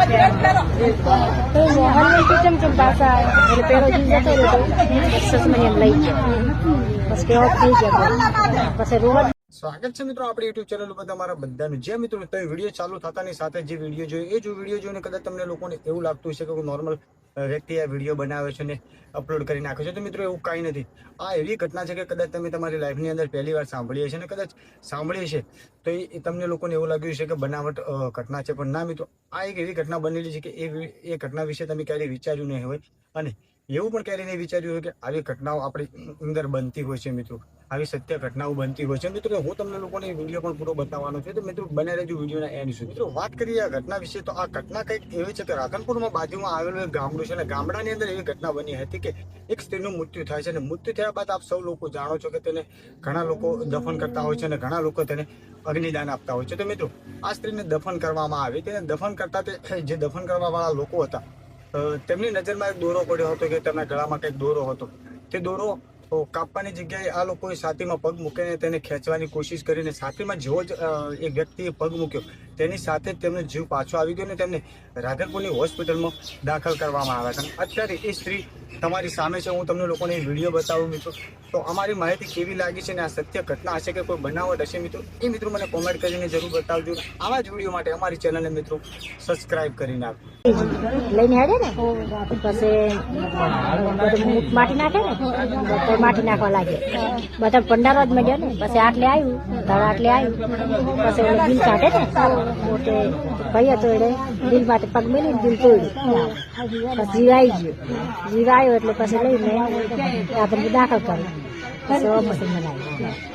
તો મોહનની ચમ ચમ પાછા એટલે પેલો જીવ જતો રહ્યો તો મને લઈ ગયો પછી કેવો થઈ ગયો પછી રોજ સ્વાગત છે મિત્રો આપણી યુટ્યુબ ચેનલ ઉપર તમારા બધાનું. જે મિત્રો તમે વીડિયો ચાલુ થતાની સાથે જે વીડિયો જોયો એ જો વીડિયો જોઈને કદાચ તમને લોકોને એવું લાગતું હશે કે નોર્મલ વ્યક્તિ આ વીડિયો બનાવે છે ને અપલોડ કરી નાખે છે, તો મિત્રો એવું કાંઈ નથી. આ એવી ઘટના છે કે કદાચ તમે તમારી લાઈફની અંદર પહેલી વાર સાંભળી હશે ને કદાચ સાંભળી છે, તો એ તમને લોકોને એવું લાગ્યું છે કે બનાવટ ઘટના છે. પણ ના મિત્રો, આ એક એવી ઘટના બનેલી છે કે એ ઘટના વિશે તમે ક્યારેય વિચાર્યું નહીં હોય. અને એવું પણ ક્યારેય નહીં વિચાર્યું હોય કે આવી ઘટનાઓ આપણી અંદર બનતી હોય છે મિત્રો. આવી સત્ય ઘટનાઓ બનતી હોય છે. મિત્રો, હું તમને લોકોને વીડિયો પણ પૂરો બતાવવાનો છે. તો મિત્રો, બને રહેજો વિડીયોના એન્ડ સુધી. મિત્રો, વાત કરીએ આ ઘટના વિશે, તો આ ઘટના કંઈક એવી છે કે રાધનપુરમાં બાજુમાં આવેલું એક ગામડું છે અને ગામડાની અંદર એવી ઘટના બની હતી કે એક સ્ત્રીનું મૃત્યુ થાય છે. અને મૃત્યુ થયા બાદ આપ સૌ લોકો જાણો છો કે તેને ઘણા લોકો દફન કરતા હોય છે અને ઘણા લોકો તેને અગ્નિદાન આપતા હોય છે. તો મિત્રો, આ સ્ત્રીને દફન કરવામાં આવી. તેને દફન કરતા તે જે દફન કરવાવાળા લોકો હતા તેમની નજરમાં એક દોરો પડ્યો હતો કે તેમના ગળામાં કંઈક દોરો હતો. તે દોરો કાપવાની જગ્યાએ આ લોકોએ છાતીમાં પગ મૂકીને તેને ખેંચવાની કોશિશ કરીને છાતીમાં જેવો જ એ વ્યક્તિએ પગ મૂક્યો. તેની સાથે જ તેમનો જીવ પાછો આવી ગયો ને તેમને રાધનપુરની હોસ્પિટલમાં દાખલ કરવામાં આવ્યા હતા. અત્યારે એ સ્ત્રી તમારી સામે છે, હું તમને લોકોને વીડિયો બતાવું મિત્રો. તો અમારી માહિતી કેવી લાગી છે ને આ સત્ય ઘટના હશે કે કોઈ બનાવટ હશે મિત્રો? એ મિત્રો મને કોમેન્ટ કરીને જરૂર બતાવજો. આવા જ વીડિયો માટે અમારી ચેનલને મિત્રો સબસ્ક્રાઇબ કરી નાખો. લઈને આવે ને? માટી નાખે ને? માટી નાખવા લાગે. બધા પંડારો જ મળ્યો ને? પછી આટલે આવ્યું તળ આટલે આવ્યું પછી ઓલે બિલ કાઢે ને? મોટે ભાઈ હતો એટલે બિલ માટે પગ મેલી બિલ તોડ્યું. પછી જીવ આવી ગયો. જીવ આવ્યો એટલે પછી લઈને આપણે દાખલ કર્યું પછી ઓપરેશન બનાવ્યું